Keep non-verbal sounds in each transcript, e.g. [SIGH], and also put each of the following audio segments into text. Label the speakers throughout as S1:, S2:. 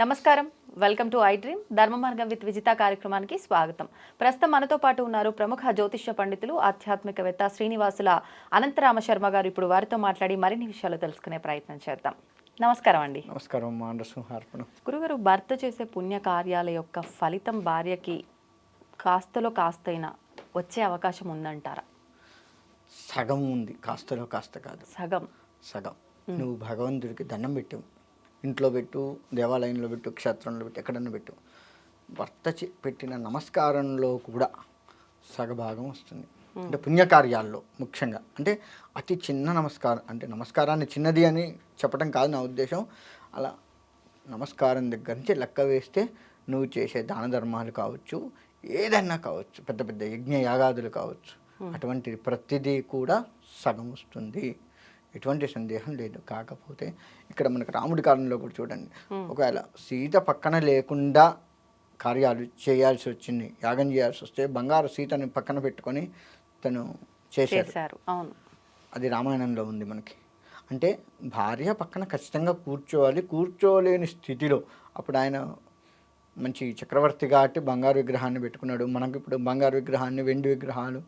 S1: నమస్కారం. Welcome to I dream ధర్మ మార్గం విత్ విజిత కార్యక్రమానికి స్వాగతం. ప్రస్తుతం మనతో పాటు ఉన్నారు ప్రముఖ జ్యోతిష్య పండితులు ఆధ్యాత్మికవేత్త శ్రీనివాసుల అనంతరామ శర్మ గారు. ఇప్పుడు వారితో మాట్లాడి మరిన్ని విషయాలు తెలుసుకునే ప్రయత్నం చేద్దాం. నమస్కారం అండి.
S2: నమస్కారం
S1: గురుగారు భర్త చేసే పుణ్య కార్యాల యొక్క ఫలితం భార్యకి కాస్తలో కాస్తైనా వచ్చే అవకాశం ఉందంటారా?
S2: సగం ఉంది. కాస్తలో కాస్త కాదు.
S1: సగం.
S2: సగం. నువ్వు భగవంతుడికి దండం పెట్టు. ఇంట్లో పెట్టు దేవాలయంలో పెట్టు క్షేత్రంలో పెట్టు ఎక్కడన్నా పెట్టు. భర్త పెట్టిన నమస్కారంలో కూడా సగభాగం వస్తుంది. అంటే పుణ్యకార్యాల్లో ముఖ్యంగా. అంటే అతి చిన్న నమస్కారం అంటే నమస్కారాన్ని చిన్నది అని చెప్పడం కాదు నా ఉద్దేశం. అలా నమస్కారం దగ్గర నుంచి లెక్క వేస్తే నువ్వు చేసే దాన ధర్మాలు కావచ్చు ఏదైనా కావచ్చు పెద్ద పెద్ద యజ్ఞ యాగాదులు కావచ్చు. అటువంటి ప్రతిదీ కూడా సగం వస్తుంది. ఎటువంటి సందేహం లేదు. కాకపోతే ఇక్కడ మనకు రాముడి కాలంలో కూడా చూడండి. ఒకవేళ సీత పక్కన లేకుండా కార్యాలు చేయాల్సి వచ్చింది యాగం చేయాల్సి వస్తే బంగారు సీతని పక్కన పెట్టుకొని తను
S1: చేశారు. అవును.
S2: అది రామాయణంలో ఉంది మనకి. అంటే భార్య పక్కన ఖచ్చితంగా కూర్చోవాలి. కూర్చోలేని స్థితిలో అప్పుడు ఆయన మంచి చక్రవర్తి కాబట్టి బంగారు విగ్రహాన్ని పెట్టుకున్నాడు. మనకి ఇప్పుడు బంగారు విగ్రహాన్ని వెండి విగ్రహాలు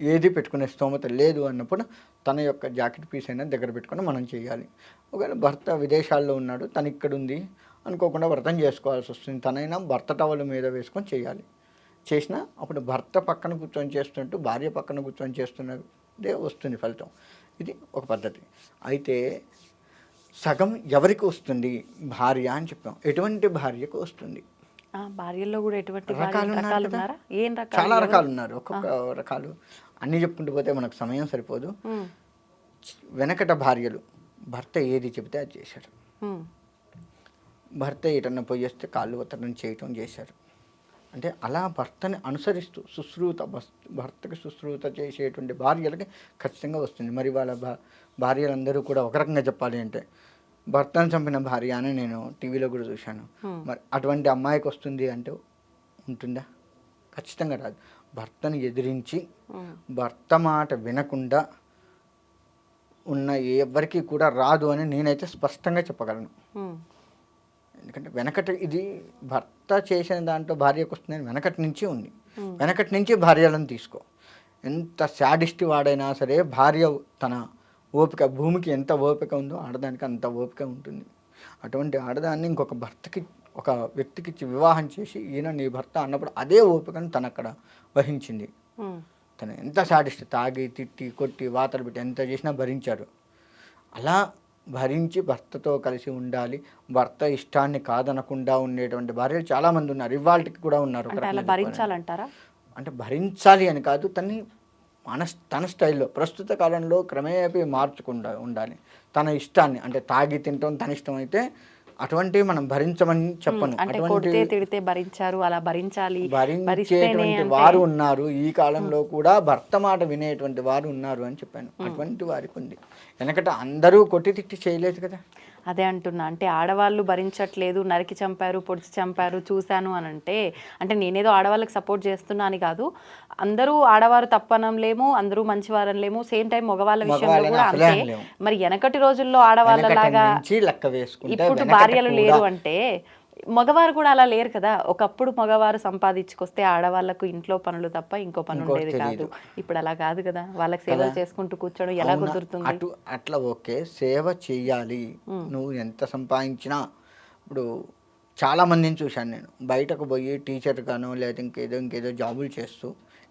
S2: ఏది పెట్టుకునే స్తోమత లేదు అన్నప్పుడు తన యొక్క జాకెట్ పీస్ అయినా దగ్గర పెట్టుకొని మనం చేయాలి. ఒకవేళ భర్త విదేశాల్లో ఉన్నాడు తను ఇక్కడ ఉంది అనుకోకుండా వ్రతం చేసుకోవాల్సి వస్తుంది. తనైనా భర్త టవల్ మీద వేసుకొని చేయాలి. చేసినా అప్పుడు భర్త పక్కన కూర్చొని చేస్తుంటూ భార్య పక్కన కూర్చొని చేస్తున్నదే వస్తుంది ఫలితం. ఇది ఒక పద్ధతి. అయితే సగం ఎవరికి వస్తుంది? భార్య అని చెప్పాం ఎటువంటి భార్యకు వస్తుంది?
S1: ఆ, భార్యల్లో కూడా ఎటువంటి
S2: రకాలు చాలా? రకాలు ఉన్నారు. ఒక్కొక్క రకాలు. అన్నీ చెప్పుకుంటూ పోతే మనకు సమయం సరిపోదు. వెనకట భార్యలు భర్త ఏది చెబితే అది చేశారు. భర్త ఎటన్నా పోయేస్తే కాళ్ళు ఒత్తడం చేయటం చేశారు. అంటే అలా భర్తని అనుసరిస్తూ శుశ్రూత భర్తకి శుశ్రూత చేసేటువంటి భార్యలకి ఖచ్చితంగా వస్తుంది. మరి వాళ్ళ భా భార్యలందరూ కూడా ఒక రకంగా చెప్పాలి అంటే భర్తను చంపిన భార్య అని నేను టీవీలో కూడా చూశాను. మరి అటువంటి అమ్మాయికి వస్తుంది అంటే ఉంటుందా? ఖచ్చితంగా రాదు. భర్తను ఎదిరించి భర్త మాట వినకుండా ఉన్న ఎవరికి కూడా రాదు అని నేనైతే స్పష్టంగా చెప్పగలను. ఎందుకంటే వెనకటి ఇది భర్త చేసిన దాంట్లో భార్యకు వస్తుందని వెనకటి నుంచి ఉంది. వెనకటి నుంచి భార్యలను తీసుకో. ఎంత శాడిస్ట్ వాడైనా సరే భార్య తన ఓపిక భూమికి ఎంత ఓపిక ఉందో ఆడదానికి అంత ఓపిక ఉంటుంది. అటువంటి ఆడదాన్ని ఇంకొక భర్తకి ఒక వ్యక్తికి ఇచ్చి వివాహం చేసి ఈయన నీ భర్త అన్నప్పుడు అదే ఓపికను తను అక్కడ వహించింది తను ఎంత సాడిస్ట్ తాగి తిట్టి కొట్టి వాతలు పెట్టి ఎంత చేసినా భరించాడు. అలా భరించి భర్తతో కలిసి ఉండాలి. భర్త ఇష్టాన్ని కాదనకుండా ఉండేటువంటి భార్యలు చాలామంది ఉన్నారు. ఇవాళకి కూడా ఉన్నారు.
S1: భరించాలంటారా?
S2: అంటే భరించాలి అని కాదు తన్ని మన తన స్టైల్లో ప్రస్తుత కాలంలో క్రమేపీ మార్చకుండా ఉండాలి. తన ఇష్టాన్ని అంటే తాగి తింటాం తన ఇష్టం అయితే అటువంటివి మనం భరించమని చెప్పను.
S1: అంటే
S2: అటువంటి
S1: కొడితే తిడితే భరించారు అలా భరించాలి
S2: భరించేటువంటి వారు ఉన్నారు. ఈ కాలంలో కూడా భర్త మాట వినేటువంటి వారు ఉన్నారు అని చెప్పాను. అటువంటి వారికి ఉంది. వెనకట అందరూ కొట్టి తిట్టి చేయలేదు కదా.
S1: అదే అంటున్నా. అంటే ఆడవాళ్ళు భరించట్లేదు నరికి చంపారు పొడిచి చంపారు చూశాను అని అంటే అంటే నేనేదో ఆడవాళ్ళకి సపోర్ట్ చేస్తున్నా అని కాదు. అందరూ ఆడవారు తప్పనంలేము అందరూ మంచివారనలేము సేమ్ టైం మగవాళ్ళ విషయంలో కూడా అంతే. మరి వెనకటి రోజుల్లో ఆడవాళ్ళలాగా
S2: లెక్క వేసుకుంటే
S1: ఇప్పుడు భార్యలు లేరు అంటే మగవారు కూడా అలా లేరు కదా. ఒకప్పుడు మగవారు సంపాదించుకొస్తే ఆడవాళ్ళకు ఇంట్లో పనులు తప్ప ఇంకో పని ఉండేది కాదు. ఇప్పుడు అలా కాదు కదా. వాళ్ళకి సేవలు చేసుకుంటూ కూర్చోడం ఎలా? కుదురుతుంది?
S2: అటు అట్లా ఓకే. సేవ చెయ్యాలి. నువ్వు ఎంత సంపాదించినా ఇప్పుడు చాలా మందిని చూశాను నేను. బయటకు పోయి టీచర్ గానో లేదా ఇంకేదో ఇంకేదో జాబులు చేస్తూ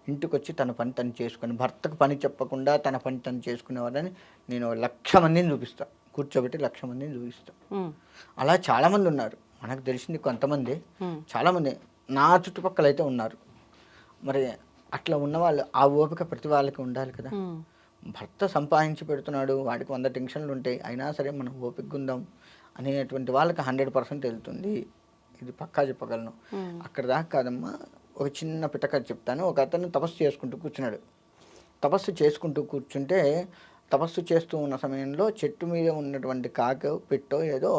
S2: ఇంటికి వచ్చి తన పని తను చేసుకుని భర్తకు పని చెప్పకుండా తన పని తను చేసుకునేవారని నేను లక్ష మందిని చూపిస్తా. కూర్చోబెట్టి లక్ష మందిని చూపిస్తా.
S1: ఉమ్,
S2: అలా చాలామంది ఉన్నారు. మనకు తెలిసింది కొంతమంది చాలామంది నా చుట్టుపక్కల అయితే ఉన్నారు. మరి అట్లా ఉన్న వాళ్ళు ఆ ఓపిక ప్రతి వాళ్ళకి ఉండాలి కదా. భర్త సంపాదించి పెడుతున్నాడు వాడికి వంద టెన్షన్లు ఉంటాయి అయినా సరే మనం ఓపిక ఉందాం అనేటువంటి వాళ్ళకి హండ్రెడ్ పర్సెంట్ వెళ్తుంది. ఇది పక్కా చెప్పగలను. అక్కడ దాకా కాదమ్మా ఒక చిన్న పిటక చెప్తాను. ఒక అతను తపస్సు చేసుకుంటూ కూర్చున్నాడు. తపస్సు చేసుకుంటూ కూర్చుంటే తపస్సు చేస్తూ ఉన్న సమయంలో చెట్టు మీద ఉన్నటువంటి కాక పెట్టో ఏదో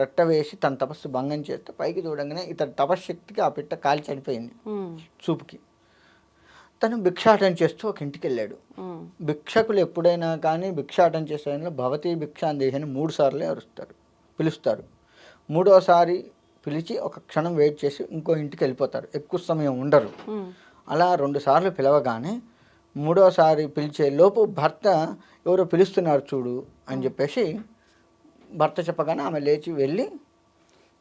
S2: రెట్ట వేసి తన తపస్సు భంగం చేస్తే పైకి చూడంగానే ఇతని తపశ్శక్తికి ఆ పిట్ట కాలి చనిపోయింది చూపుకి. తను భిక్షాటన చేస్తూ ఒక ఇంటికి వెళ్ళాడు. భిక్షకులు ఎప్పుడైనా కానీ భిక్షాటన చేసే భవతి భిక్షాందేహి అని మూడు సార్లు అరుస్తారు పిలుస్తారు. మూడోసారి పిలిచి ఒక క్షణం వెయిట్ చేసి ఇంకో ఇంటికి వెళ్ళిపోతారు. ఎక్కువ సమయం ఉండరు. అలా రెండు సార్లు పిలవగానే మూడోసారి పిలిచే లోపు భర్త ఎవరో పిలుస్తున్నారు చూడు అని చెప్పేసి భర్త చెప్పగానే ఆమె లేచి వెళ్ళి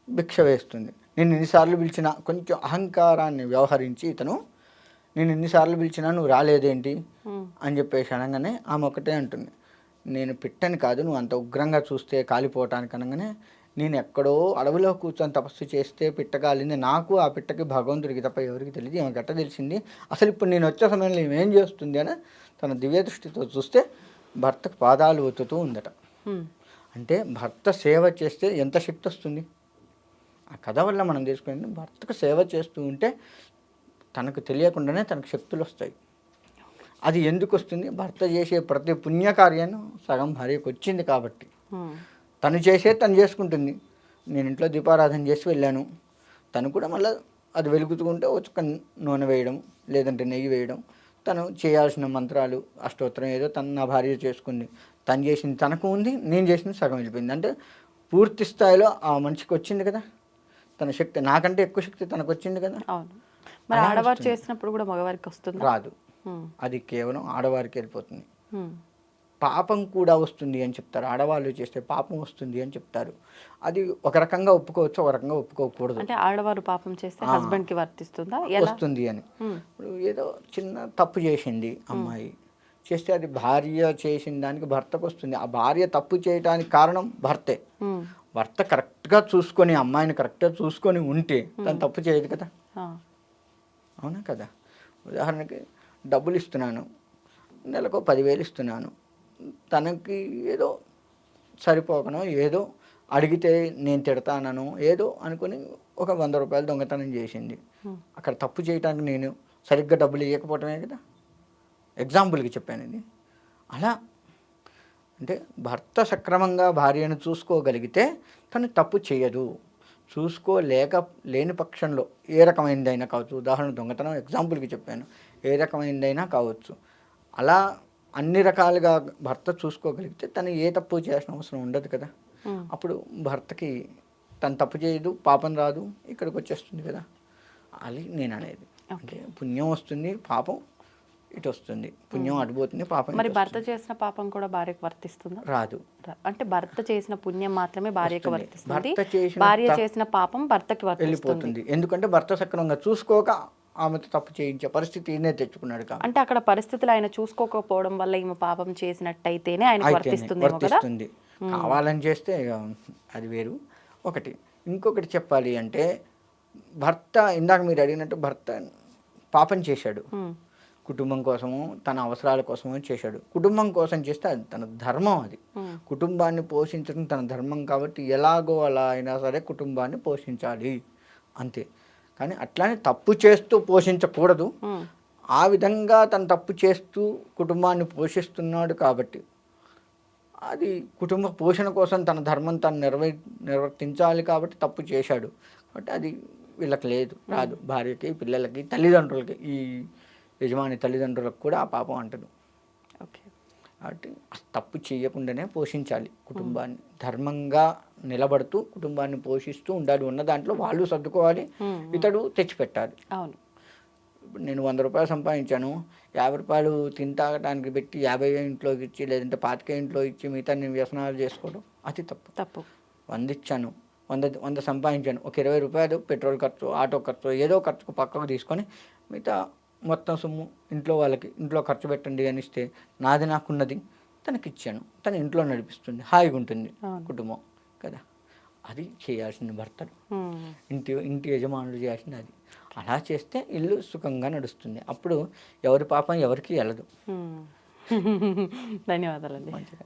S2: భిక్ష వేస్తుంది. నేను ఎన్నిసార్లు పిలిచినా కొంచెం అహంకారాన్ని వ్యవహరించి ఇతను నేను ఎన్నిసార్లు పిలిచినా నువ్వు రాలేదేంటి? అని చెప్పేసి అనగానే ఆమె ఒకటే అంటుంది. నేను పిట్టని కాదు నువ్వు అంత ఉగ్రంగా చూస్తే కాలిపోవటానికి అనగానే నేను ఎక్కడో అడవిలో కూర్చొని తపస్సు చేస్తే పిట్ట కాలింది. నాకు ఆ పిట్టకి భగవంతుడికి తప్ప ఎవరికి తెలియదు. ఆమె గట్ట తెలిసింది? అసలు ఇప్పుడు నేను వచ్చే సమయంలో ఏం చేస్తుంది? అని తన దివ్య దృష్టితో చూస్తే భర్తకు పాదాలు ఒత్తుతూ ఉందట. అంటే భర్త సేవ చేస్తే ఎంత శక్తి వస్తుంది ఆ కథ వల్ల మనం తెలుసుకునేది భర్తకు సేవ చేస్తూ ఉంటే తనకు తెలియకుండానే తనకు శక్తులు వస్తాయి అది ఎందుకు వస్తుంది భర్త చేసే ప్రతి పుణ్యకార్యాన్ని సగం భార్యకు వచ్చింది కాబట్టి. తను చేసే తను చేసుకుంటుంది. నేను ఇంట్లో దీపారాధన చేసి వెళ్ళాను. తను కూడా మళ్ళీ అది వెలుగుతూ ఉంటే ఒక నూనె వేయడం లేదంటే నెయ్యి వేయడం తను చేయాల్సిన మంత్రాలు అష్టోత్తరం ఏదో తను నా భార్య చేసుకుంది. తను చేసింది తనకు ఉంది నేను చేసింది సగం వెళ్ళిపోయింది. అంటే పూర్తి స్థాయిలో ఆ మనిషికి వచ్చింది కదా? తన శక్తి నాకంటే ఎక్కువ శక్తి తనకు వచ్చింది కదా?
S1: మరి ఆడవారు. చేసినప్పుడు కూడా మగవారికి వస్తుందా?
S2: రాదు. అది కేవలం ఆడవారికి వెళ్ళిపోతుంది. పాపం కూడా వస్తుంది అని చెప్తారు. ఆడవాళ్ళు చేస్తే పాపం వస్తుంది అని చెప్తారు. అది ఒక రకంగా ఒప్పుకోవచ్చు ఒక రకంగా ఒప్పుకోకూడదు.
S1: అంటే ఆడవారు పాపం చేస్తే
S2: ఆ.
S1: హస్బెండ్కి వర్తిస్తుందా
S2: వస్తుంది అని. ఇప్పుడు ఏదో చిన్న తప్పు చేసింది అమ్మాయి. చేస్తే అది భార్య చేసిన దానికి భర్తకు వస్తుంది. ఆ భార్య తప్పు చేయడానికి కారణం భర్తే. భర్త కరెక్ట్గా చూసుకొని అమ్మాయిని కరెక్ట్గా చూసుకొని ఉంటే తను తప్పు చేయదు కదా? అవునా కదా? ఉదాహరణకి డబ్బులు ఇస్తున్నాను. నెలకు పదివేలు ఇస్తున్నాను. తనకి ఏదో సరిపోకనో ఏదో అడిగితే నేను తిడతానను ఏదో అనుకుని ఒక వంద రూపాయలు దొంగతనం చేసింది. అక్కడ తప్పు చేయడానికి నేను సరిగ్గా డబ్బులు ఇవ్వకపోవటమే కదా? ఎగ్జాంపుల్కి చెప్పాను ఇది. అలా అంటే భర్త సక్రమంగా భార్యను చూసుకోగలిగితే తను తప్పు చేయదు. చూసుకోలేక లేని పక్షంలో ఏ రకమైనదైనా కావచ్చు. ఉదాహరణ దొంగతనం ఎగ్జాంపుల్కి చెప్పాను. ఏ రకమైనదైనా కావచ్చు. అలా అన్ని రకాలుగా భర్త చూసుకోగలిగితే తను ఏ తప్పు చేయాల్సిన అవసరం ఉండదు కదా. అప్పుడు భర్తకి తను తప్పు చేయదు పాపం రాదు ఇక్కడికి వచ్చేస్తుంది కదా. అది నేను అనేది. అంటే పుణ్యం వస్తుంది పాపం ఇటు వస్తుంది. పుణ్యం అటుపోతుంది పాపం
S1: మరి భర్త. చేసిన పాపం కూడా భార్యకు వర్తిస్తుందా?
S2: రాదు.
S1: అంటే భర్త చేసిన పుణ్యం మాత్రమే భార్యకు. వర్తిస్తుంది.
S2: భర్త చేసిన
S1: భార్య చేసిన పాపం భర్తకి
S2: వెళ్ళిపోతుంది. ఎందుకంటే భర్త సక్రమంగా చూసుకోక ఆమెతో తప్పు చేయించే పరిస్థితి ఈయనే తెచ్చుకున్నాడు కాబట్టి
S1: అంటే అక్కడ పరిస్థితులు ఆయన చూసుకోకపోవడం వల్ల ఈమె పాపం చేసినట్టయితేనే కదా?
S2: వర్తిస్తుంది. కావాలని చేస్తే అది వేరు. ఒకటి ఇంకొకటి చెప్పాలి అంటే భర్త ఇందాక మీరు అడిగినట్టు భర్త పాపం చేశాడు. కుటుంబం కోసము తన అవసరాల కోసము చేశాడు. కుటుంబం కోసం చేస్తే అది తన ధర్మం అది. కుటుంబాన్ని పోషించడం తన ధర్మం కాబట్టి ఎలాగో అలా అయినా సరే కుటుంబాన్ని పోషించాలి. అంతే. కానీ అట్లానే తప్పు చేస్తూ పోషించకూడదు. ఆ విధంగా తను తప్పు చేస్తూ కుటుంబాన్ని పోషిస్తున్నాడు కాబట్టి. అది కుటుంబ పోషణ కోసం తన ధర్మం తను నిర్వహి నిర్వర్తించాలి కాబట్టి తప్పు చేశాడు. కాబట్టి అది వీళ్ళకి లేదు రాదు. భార్యకి పిల్లలకి తల్లిదండ్రులకి ఈ యజమాని తల్లిదండ్రులకు కూడా ఆ పాపం అంటదు.
S1: ఓకే.
S2: కాబట్టి తప్పు చేయకుండానే పోషించాలి కుటుంబాన్ని. ధర్మంగా నిలబడుతూ కుటుంబాన్ని పోషిస్తూ ఉండాలి ఉన్న దాంట్లో వాళ్ళు సర్దుకోవాలి. ఇతడు తెచ్చిపెట్టాలి.
S1: అవును.
S2: నేను వంద రూపాయలు సంపాదించాను. యాభై రూపాయలు తింటాగటానికి పెట్టి యాభై ఇంట్లోకి ఇచ్చి లేదంటే పాతిక ఇంట్లో ఇచ్చి మిగతా నేను వ్యసనాలు చేసుకోవడం అది తప్పు.
S1: తప్పు.
S2: వంద ఇచ్చాను. వంద వంద సంపాదించాను. ఒక ఇరవై రూపాయలు పెట్రోల్ ఖర్చు ఆటో ఖర్చు ఏదో ఖర్చుకు పక్కకు తీసుకొని మిగతా మొత్తం సొమ్ము ఇంట్లో వాళ్ళకి ఇంట్లో ఖర్చు పెట్టండి అని ఇస్తే నాది నాకున్నది తనకి ఇచ్చాను తన ఇంట్లో నడిపిస్తుంది. హాయిగా ఉంటుంది. కుటుంబం. కదా. అది చేయాల్సింది భర్తలు ఇంటి ఇంటి యజమానులు చేయాల్సింది అది. అలా చేస్తే ఇల్లు సుఖంగా నడుస్తుంది. అప్పుడు ఎవరి పాపం ఎవరికి వెళ్ళదు. [LAUGHS]
S1: ధన్యవాదాలండి.
S2: మంచిగా.